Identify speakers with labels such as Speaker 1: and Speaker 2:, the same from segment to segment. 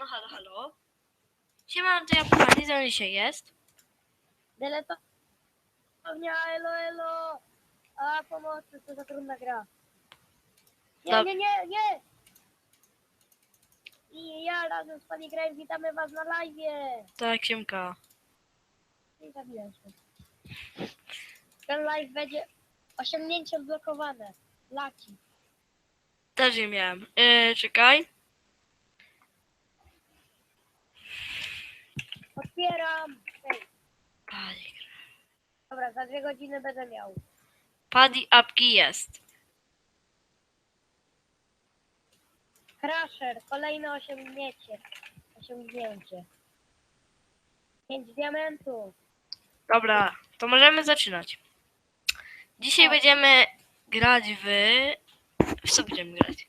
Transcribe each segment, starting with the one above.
Speaker 1: No halo, halo. Siema, to ja pani, ze mną dzisiaj jest.
Speaker 2: Deletownia, elo, elo! A, pomocy, to za trudna gra. Nie,
Speaker 1: Dob-
Speaker 2: nie, nie, nie! I ja razem z Pani Grave witamy Was na live.
Speaker 1: Tak, siemka.
Speaker 2: Nie zabiłem się. Ten live będzie osiągnięcie odblokowane. Laki.
Speaker 1: Też nie miałem. Yy, czekaj.
Speaker 2: Otwieram. Ej,
Speaker 1: Paddy.
Speaker 2: dobra, za dwie godziny będę miał.
Speaker 1: Paddy apki jest.
Speaker 2: Crusher, kolejne osiągnięcie. Osiągnięcie. Pięć diamentów.
Speaker 1: Dobra, to możemy zaczynać. Dzisiaj
Speaker 2: Tak.
Speaker 1: będziemy grać w... W co będziemy grać?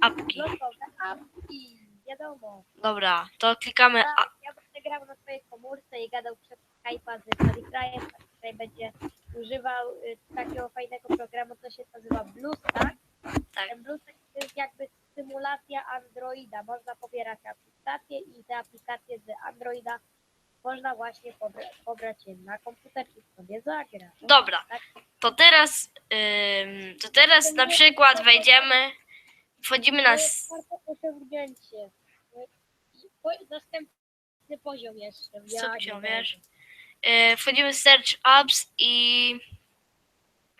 Speaker 1: Apki.
Speaker 2: Losowe apki. Wiadomo.
Speaker 1: Dobra, to klikamy... A...
Speaker 2: Tak, ja grał na swojej komórce i gadał przez Skype'a z Paddycryem, który będzie używał y, takiego fajnego programu, co się nazywa BlueStack.
Speaker 1: Tak.
Speaker 2: Ten BlueStack to jest jakby symulacja Androida. Można pobierać aplikacje i te aplikacje z Androida można właśnie pobra- pobrać je na komputer i sobie zagrać.
Speaker 1: Dobra,
Speaker 2: Tak.
Speaker 1: to teraz... ym, to teraz na przykład wejdziemy... Wchodzimy na...
Speaker 2: To
Speaker 1: s-
Speaker 2: jest czwarte osiągnięcie. Następny poziom jeszcze. Ja
Speaker 1: Co
Speaker 2: nie
Speaker 1: wiesz? Yy, wchodzimy w Search Apps i...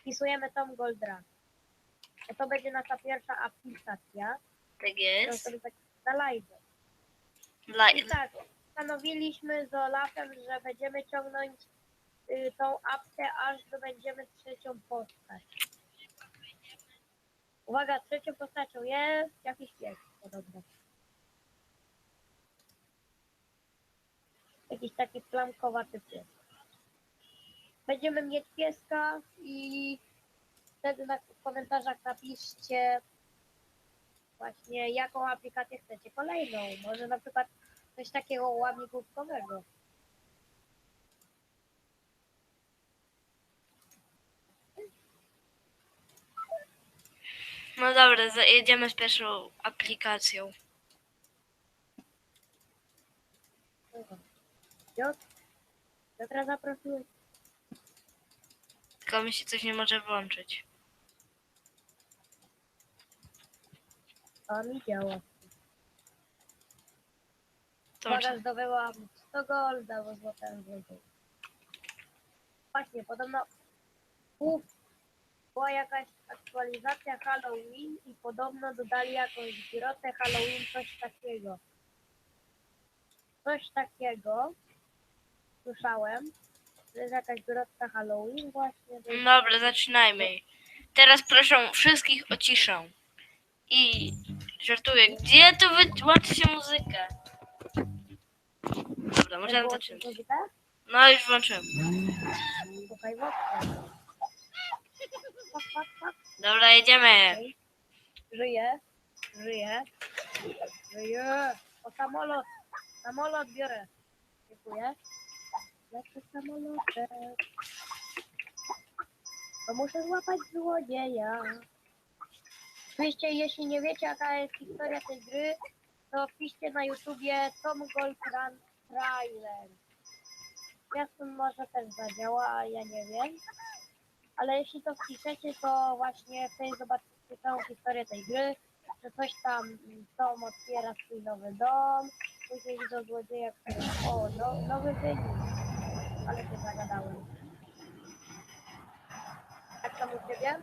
Speaker 2: wpisujemy Tom Goldra. Bo to będzie nasza pierwsza aplikacja,
Speaker 1: Tak jest.
Speaker 2: sobie tak na live. I tak, stanowiliśmy z Olafem, że będziemy ciągnąć y, tą apkę, aż dobędziemy trzecią postać. Uwaga, trzecią postacią jest jakiś pies podobno. Jakiś taki plamkowaty pies. Będziemy mieć pieska i wtedy na, w komentarzach napiszcie właśnie jaką aplikację chcecie kolejną. Może na przykład coś takiego łamigłówkowego.
Speaker 1: No dobra, jedziemy z pierwszą aplikacją.
Speaker 2: Piotr? Piotra zaprosiłem.
Speaker 1: Tylko mi się coś nie może włączyć.
Speaker 2: A mi działa.
Speaker 1: To
Speaker 2: Uwaga,
Speaker 1: muszę...
Speaker 2: zdobyłam 100 golda, bo złotałem złotą. Właśnie, podobno uf, była jakaś aktualizacja Halloween i podobno dodali jakąś grotę Halloween, coś takiego. Coś takiego słyszałem, że jest jakaś grotka Halloween właśnie. to jest-
Speaker 1: Dobra, zaczynajmy. Teraz proszę wszystkich o ciszę. I żartuję, gdzie tu wyłączy muzykę? Dobra, możemy
Speaker 2: Było
Speaker 1: zaczynać.
Speaker 2: coś muzykę?
Speaker 1: No już włączyłem.
Speaker 2: Słuchaj.
Speaker 1: Dobra, jedziemy.
Speaker 2: Żyję, żyję, żyję. O samolot, samolot biorę. Dziękuję. To muszę złapać złodzieja. Oczywiście, jeśli nie wiecie, jaka jest historia tej gry, to wpiszcie na YouTubie Tom Gold Run Trailer. Jasne może też zadziała, a ja nie wiem. Ale jeśli to wpiszecie, to właśnie wtedy zobaczycie całą historię tej gry, że coś tam mm, Tom otwiera swój nowy dom, później widzą złodzieja, który... O, no, nowy wynik. Ale się zagadałem. Jak tam u Ciebie?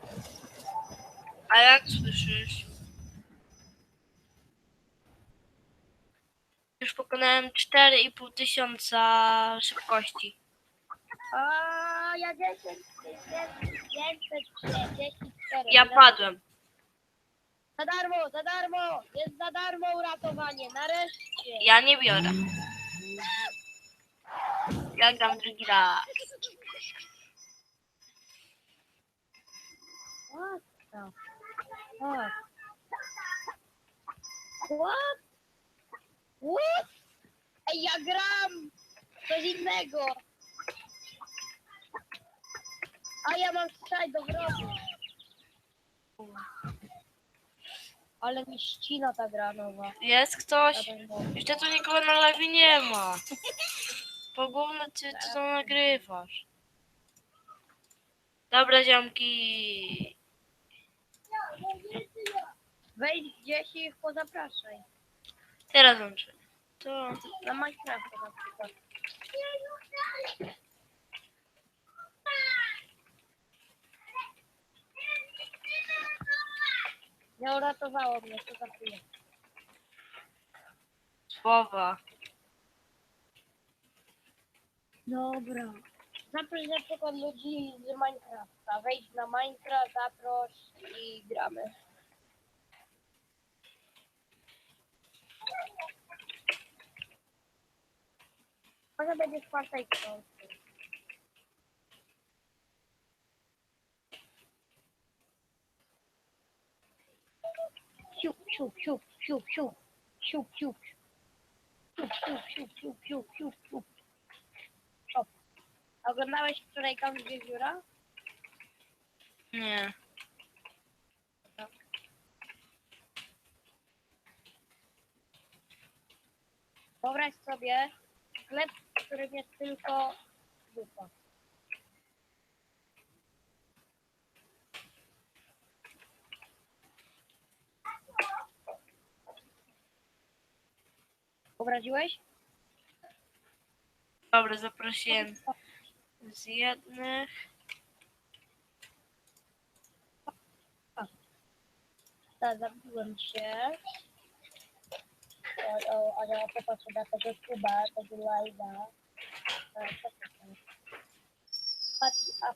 Speaker 1: A jak słyszysz? Już pokonałem 4,5 tysiąca szybkości.
Speaker 2: A ja 10, 534.
Speaker 1: Ja padłem.
Speaker 2: Za darmo, za darmo! Jest za darmo uratowanie, nareszcie!
Speaker 1: Ja nie biorę. Ja gram drugi raz.
Speaker 2: What the fuck? What? What? Ej, ja gram coś innego. A ja mam strzelać do wrogu. Ale mi ścina ta gra nowa.
Speaker 1: Jest ktoś? Jeszcze tu nikogo na live nie ma. Pogówno ty tam nagrywasz. Dobra, ziomki.
Speaker 2: Wejdź gdzieś i ich pozapraszaj.
Speaker 1: Teraz łączę. To
Speaker 2: Na Minecrafta na przykład. Nie uratowało mnie, co za chwilę.
Speaker 1: słowa.
Speaker 2: Dobra. Zaproś na przykład ludzi z Minecrafta. Wejdź na Minecraft, zaproś i gramy. Może będzie i piąta. Siup, siup, siup, siup, siup, siup, siup, siup, siup, siup, siup, siup, siup. Oglądałeś wczoraj Kampus Wiewióra?
Speaker 1: Nie.
Speaker 2: Wyobraź sobie sklep, w którym jest tylko dupa. Wyobraziłeś?
Speaker 1: Dobra, zaprosiłem z jednych.
Speaker 2: Tak, zabiłem się. O, o, ale ja popatrzę na tego kuba, tego live'a. Patrz, a